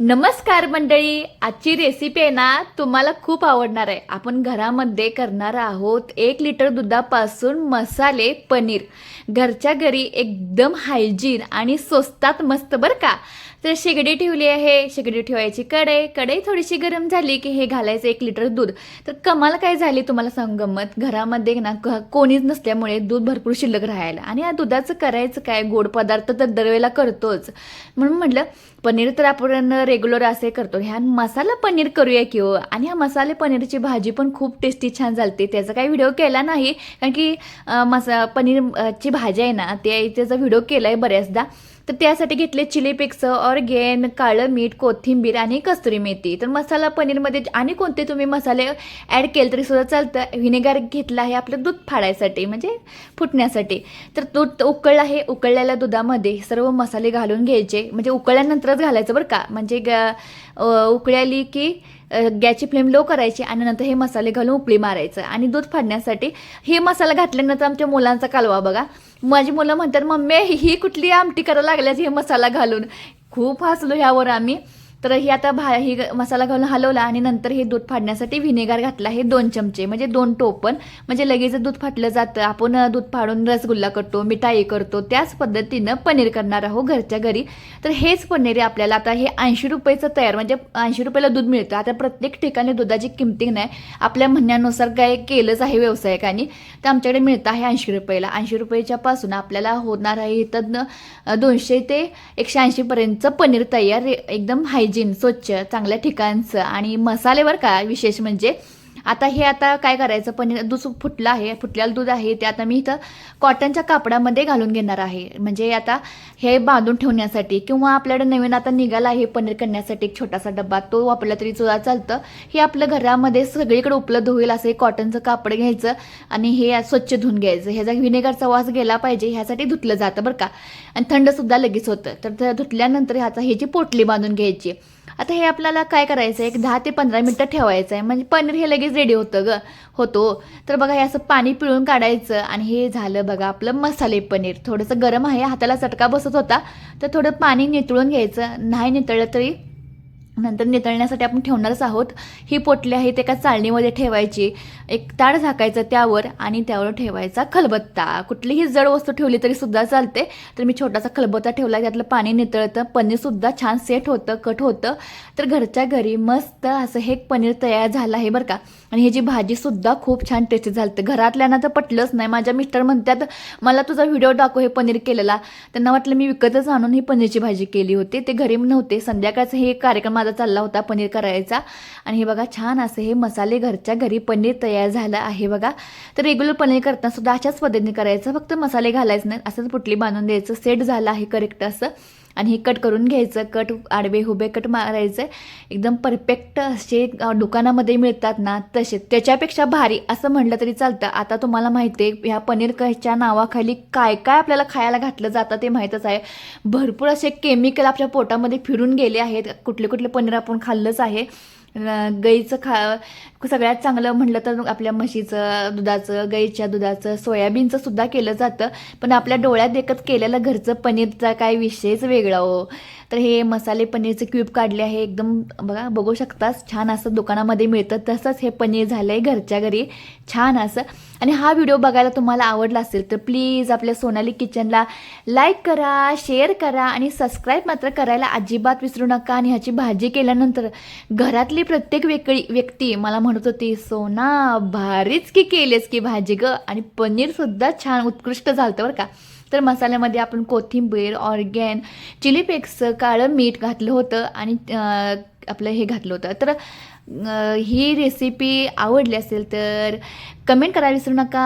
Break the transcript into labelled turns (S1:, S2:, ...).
S1: नमस्कार मंडळी आजची रेसिपी आहे ना तुम्हाला खूप आवडणार आहे. आपण घरामध्ये करणार आहोत एक लिटर दुधापासून मसाले पनीर. घरच्या घरी एकदम हायजीन आणि स्वस्तात मस्त बरं का? तर शेगडी ठेवली आहे. शेगडी ठेवायची कढई. कढई थोडीशी गरम झाली की हे घालायचं एक लिटर दूध. तर कमाल काय झाली तुम्हाला सांग गंमत? घरामध्ये ना कोणीच नसल्यामुळे दूध भरपूर शिल्लक राहायला. आणि या दुधाचं करायचं काय? गोड पदार्थ तर दरवेळेला करतोच. म्हणून म्हटलं पनीर तर आपण रेग्युलर असे करतो. ह्या मसाला पनीर करूया की हो? आणि ह्या मसाले पनीरची भाजी पण खूप टेस्टी छान झालते. त्याचा काही व्हिडिओ केला नाही. कारण की मसा पनीरची भाजी आहे ना ते त्याचा व्हिडिओ केला आहे बऱ्याचदा. तर त्यासाठी घेतले चिली पिक्स ऑर्गेन काळं मीठ कोथिंबीर आणि कस्तुरी मेथी. तर मसाला पनीरमध्ये आणि कोणते तुम्ही मसाले ॲड केले तरी सुद्धा चालतं. व्हिनेगार घेतलं आहे आपलं दूध फाडायसाठी म्हणजे फुटण्यासाठी. तर दूध उकळलं आहे उकळलेल्या दुधामध्ये सर्व मसाले घालून घ्यायचे. म्हणजे उकळल्यानंतरच घालायचं बरं का. म्हणजे ग अ, आली की गॅसची फ्लेम लो करायची आणि नंतर हे मसाले घालून उकळी मारायचं आणि दूध फाडण्यासाठी हे मसाला घातल्यानंतर आमच्या मुलांचा कालवा बघा. माझी मुलं म्हणतात मम्मी ही कुठली आमटी करायला लागल्याच हे मसाला घालून? खूप हसलो ह्यावर आम्ही. तर ही आता भा ही ग- मसाला घालून हलवला आणि नंतर हे दूध फाडण्यासाठी व्हिनेगार घातला. आहे दोन चमचे म्हणजे दोन टोपण. म्हणजे लगेच दूध फाटलं जातं आपण दूध फाडून रसगुल्ला करतो मिठाई करतो त्याच पद्धतीनं पनीर करणार आहोत घरच्या घरी. तर हेच पनीर आपल्याला. आता हे ऐंशी रुपयेचं तयार म्हणजे ऐंशी रुपयाला दूध मिळतं. आता प्रत्येक ठिकाणी दुधाची किमती नाही. आपल्या म्हणण्यानुसार काय केलंच आहे व्यावसायिकांनी. तर आमच्याकडे मिळतं आहे ऐंशी रुपयाला. ऐंशी रुपयाच्या पासून आपल्याला होणार आहे इथं दोनशे ते एकशे ऐंशीपर्यंतचं पनीर तयार. एकदम एकदम हायजीन स्वच्छ चांगल्या ठिकाणचं आणि मसालेवर का विशेष म्हणजे आता हे आता काय करायचं? पनीर दूध फुटलं आहे फुटलेलं दूध आहे ते आता मी इथं कॉटनच्या कापडामध्ये घालून घेणार आहे. म्हणजे आता हे बांधून ठेवण्यासाठी किंवा आपल्याकडे नवीन आता निघाला आहे पनीर करण्यासाठी एक छोटासा डब्बा तो वापरला तरी सुद्धा चालतं. हे आपलं घरामध्ये सगळीकडे उपलब्ध होईल असं एक कॉटनचं कापड घ्यायचं आणि हे स्वच्छ धुवून घ्यायचं. ह्याचा व्हिनेगरचा वास गेला पाहिजे ह्यासाठी धुतलं जातं बरं का. आणि थंडसुद्धा लगेच होतं. तर धुतल्यानंतर ह्याचा ह्याची पोटली बांधून घ्यायची आता हे आपल्याला काय करायचं आहे एक दहा ते पंधरा मिनटं ठेवायचं आहे म्हणजे पनीर हे लगेच रेडी होतं ग. होतो. तर बघा हे असं पाणी पिळून काढायचं आणि हे झालं बघा आपलं मसाले पनीर. थोडंसं गरम आहे हाताला चटका बसत होता. तर थोडं पाणी नितळून घ्यायचं. नाही नितळलं तरी नंतर नितळण्यासाठी आपण ठेवणारच आहोत. ही पोटली आहे ते एका चाळणीमध्ये ठेवायची. एक ताड झाकायचं त्यावर आणि त्यावर ठेवायचा खलबत्ता. कुठलीही जड वस्तू ठेवली तरी सुद्धा चालते. तर मी छोटासा खलबत्ता ठेवला त्यातलं पाणी नितळतं पनीरसुद्धा छान सेट होतं कट होतं. तर घरच्या घरी मस्त असं हे पनीर तयार झालं आहे बरं का. आणि ह्याची भाजीसुद्धा खूप छान टेस्टी झालं घरातल्यांना तर पटलंच नाही. माझ्या मिस्टर म्हणतात मला तुझा व्हिडिओ दाखव हे पनीर केलेला. त्यांना वाटलं मी विकतच आणून ही पनीरची भाजी केली होती. ते घरी नव्हते. संध्याकाळचं हे कार्यक्रम माझा चालला होता पनीर करायचा. आणि हे बघा छान असं हे मसाले घरच्या घरी पनीर तयार झालं आहे बघा. तर रेग्युलर पनीर करताना सुद्धा अशाच पद्धतीने करायचं. फक्त मसाले घालायचं नाही असंच पुटली बांधून द्यायचं. सेट झालं आहे करेक्ट असं. आणि हे कट करून घ्यायचं कट आडवे हुबे कट मारायचं. एकदम परफेक्ट असे दुकानामध्ये मिळतात ना तसे. त्याच्यापेक्षा भारी असं म्हटलं तरी चालतं. आता तुम्हाला माहिती आहे ह्या पनीर कच्या नावाखाली काय काय आपल्याला खायला घातलं जातं ते माहीतच आहे. भरपूर असे केमिकल आपल्या पोटामध्ये फिरून गेले आहेत. कुठले कुठले पनीर आपण खाल्लंच आहे. गाईचं खा सगळ्यात चांगलं म्हटलं तर आपल्या म्हशीचं दुधाचं गाईच्या दुधाचं सोयाबीनचं सुद्धा केलं जातं. पण आपल्या डोळ्यात एकच केलेलं घरचं पनीरचा काय विषयच वेगळा हो. तर हे मसाले पनीरचे क्यूब काढले आहे. एकदम बघा बघू शकताच छान असं दुकानामध्ये मिळतं. तसंच हे पनीर झालं आहे घरच्या घरी. छान असं. आणि हा व्हिडिओ बघायला तुम्हाला आवडला असेल तर प्लीज आपल्या सोनाली किचनला लाईक करा शेअर करा आणि सबस्क्राईब मात्र करायला अजिबात विसरू नका. आणि ह्याची भाजी केल्यानंतर घरातली प्रत्येक वेगळी व्यक्ती मला म्हणत होती सोना भारीच की केलीस की भाजी ग? आणि पनीरसुद्धा छान उत्कृष्ट झालं बरं का. तर मसाल्यामध्ये आपण कोथिंबीर ऑर्गॅन चिली फ्लेक्स काळं मीठ घातलं होतं आणि आपलं हे घातलं होतं. तर ही रेसिपी आवडली असेल तर कमेंट करायला विसरू नका.